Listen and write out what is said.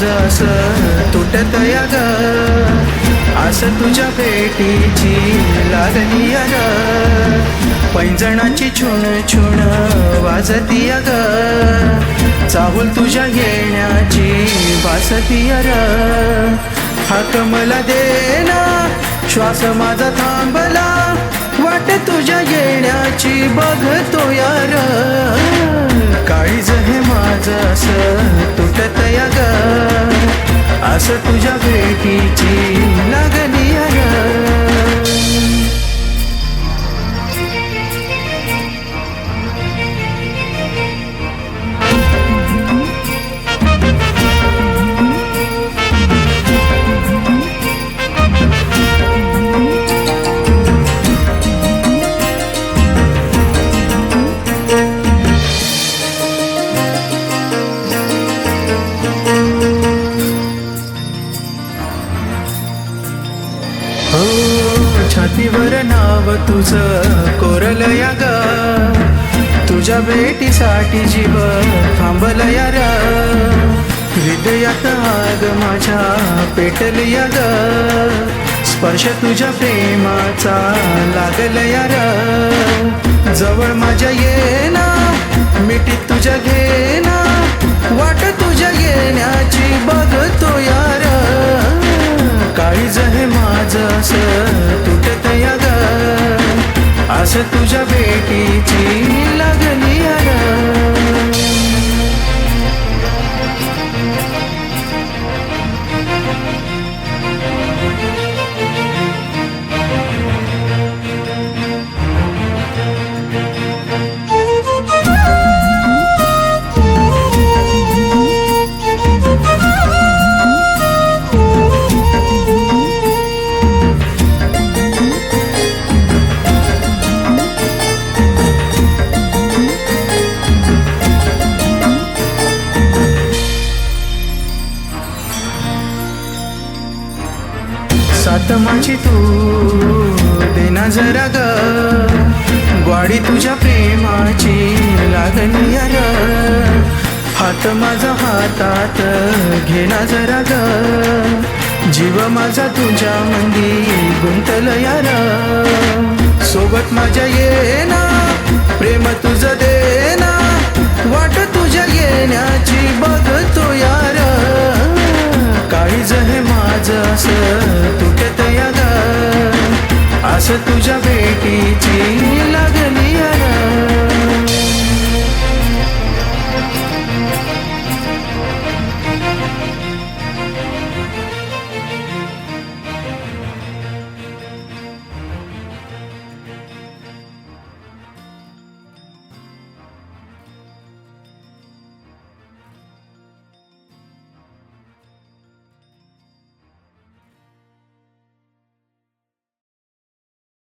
काळीज माझं असं तुटत याग असं तुझ्या भेटीची लागली अग पैंजणाची छुण छुण वाजती अग ग. चाहूल तुझ्या येण्याची वासती अर र हाक मला देना श्वास माझा थांबला. वाट तुझ्या येण्याची बघतो यार तुझ्या भेटीची छातीवर नाव तुझं कोरलया ग. तुझ्या भेटीसाठी जीव थांबलया र. हृदयात आग माझ्या पेटलया ग. स्पर्श तुझ्या प्रेमाचा लागलया र. जवळ माझ्या येना मिठी तुझ्या घेना वाट तुझ्या येण्याची बघतो यार तुझ्या भेटीची सात माझी तू देना जरा ग. ग्वाडी तुझ्या प्रेमाची लागली यार हात माझा हातात घेना जरा ग. जीव माझा तुझ्या मंदी गुंतल यार सोबत माझ्या ये ना प्रेम तुझ्या भेटीची